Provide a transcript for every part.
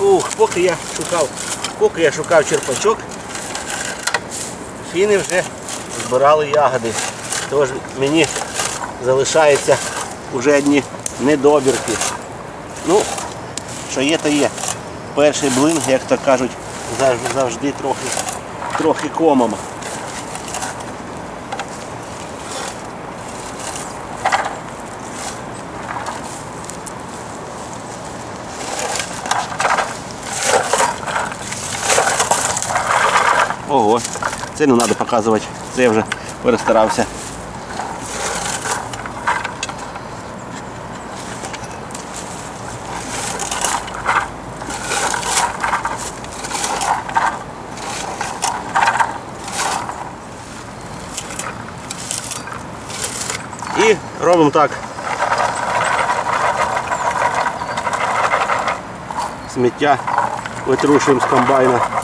Ух, поки я шукав, поки я шукав черпачок, фіни вже збирали ягоди. Тож мені залишаються вже одні недобірки. Ну, що є, то є. Перший блин, як то кажуть, завжди трохи, трохи комом. Ого, це не треба показувати, це я вже перестарався. І робимо так. Сміття витрушуємо з комбайна.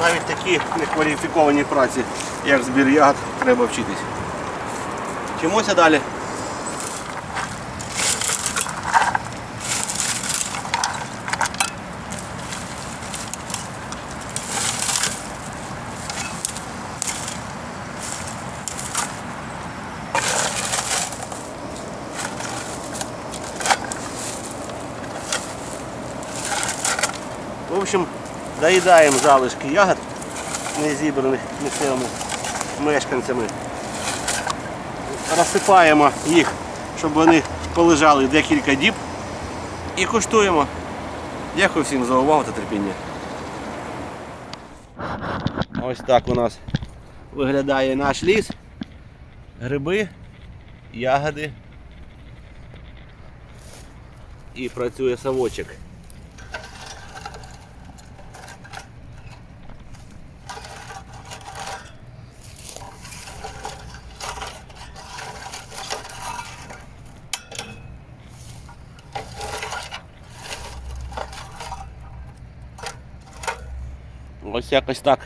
Навіть такі некваліфіковані праці, як збір ягод, треба вчитись. Вчимося далі. В общем, доїдаємо залишки ягод, не зібраних місцевими мешканцями. Розсипаємо їх, щоб вони полежали декілька діб і куштуємо. Дякую всім за увагу та терпіння. Ось так у нас виглядає наш ліс. Гриби, ягоди і працює совочок. Ось якось так